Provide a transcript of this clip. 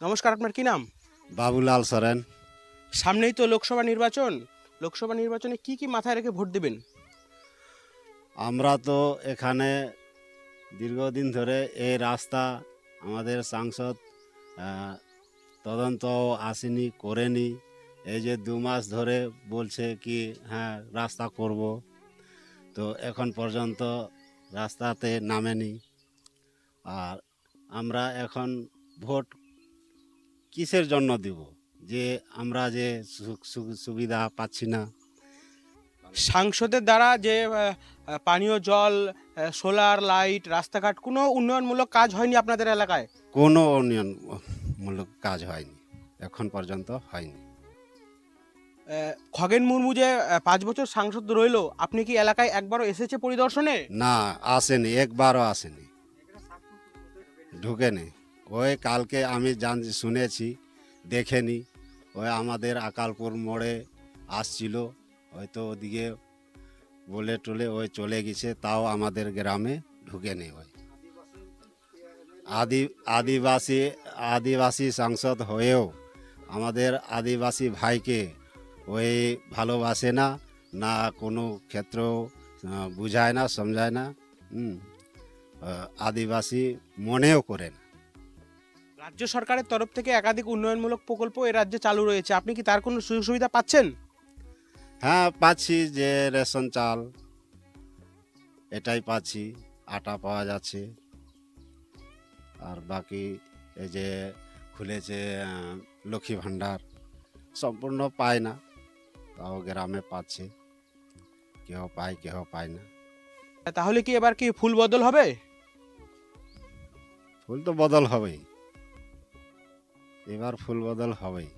নমস্কার আপনার কি নাম? বাবুলাল সরেন। সামনেই তো লোকসভা নির্বাচন। লোকসভা নির্বাচনে কি কি মাথায় রেখে ভোট দেবেন? আমরা তো এখানে দীর্ঘদিন ধরে এই রাস্তা আমাদের সাংসদ তদন্ত আসেনি করেনি। এই যে দু মাস ধরে বলছে কি হ্যাঁ রাস্তা করব। তো এখন পর্যন্ত রাস্তাতে নামেনি। আর আমরা এখন ভোট কিসের জন্য দিব? যে আমরা যে সুবিধা পাচ্ছি না। সাংসদের দ্বারা যে পানীয় জল সোলার লাইট রাস্তাঘাট কোনো উন্নয়নমূলক কাজ হয়নি আপনাদের এলাকায়? কোনো উন্নয়নমূলক কাজ হয়নি। এখন পর্যন্ত হয়নি। খগেন মুর্মু যে পাঁচ বছর সাংসদ রইল আপনি কি এলাকায় একবারও এসেছে পরিদর্শনে? না আসেনি একবারও আসেনি। ঢুকেনি। ওই কালকে আমি জান শুনেছি দেখেনি ওই আমাদের আকালপুর মোড়ে আসছিল। হয়তো ওদিকে বলে টলে ওই চলে গেছে তাও আমাদের গ্রামে ঢুকেনি ওই। আদি আদিবাসী আদিবাসী সাংসদ হয়েও আমাদের আদিবাসী ভাইকে ওই ভালোবাসে না না কোনো ক্ষেত্রেও আহ, বুঝায় না সমঝায় না আদিবাসী মনেও করে না। রাজ্য সরকারের তরফ থেকে একাধিক উন্নয়নমূলক প্রকল্প এ রাজ্যে চালু রয়েছে। আপনি কি তার কোনো সুযোগ সুবিধা পাচ্ছেন? হ্যাঁ পাচ্ছি যে রেশন চাল এটাই পাচ্ছি আটা পাওয়া যাচ্ছে। আর বাকি এই যে খুলেছে লক্ষ্মী ভাণ্ডার সম্পূর্ণ পায় না। তাও গ্রামে পাচ্ছে। কেউ পায় কেউ পায় না। তাহলে কি এবার কি ফুল বদল হবে? ফুল তো বদল হবেই। এবার ফুল বদল হবেই।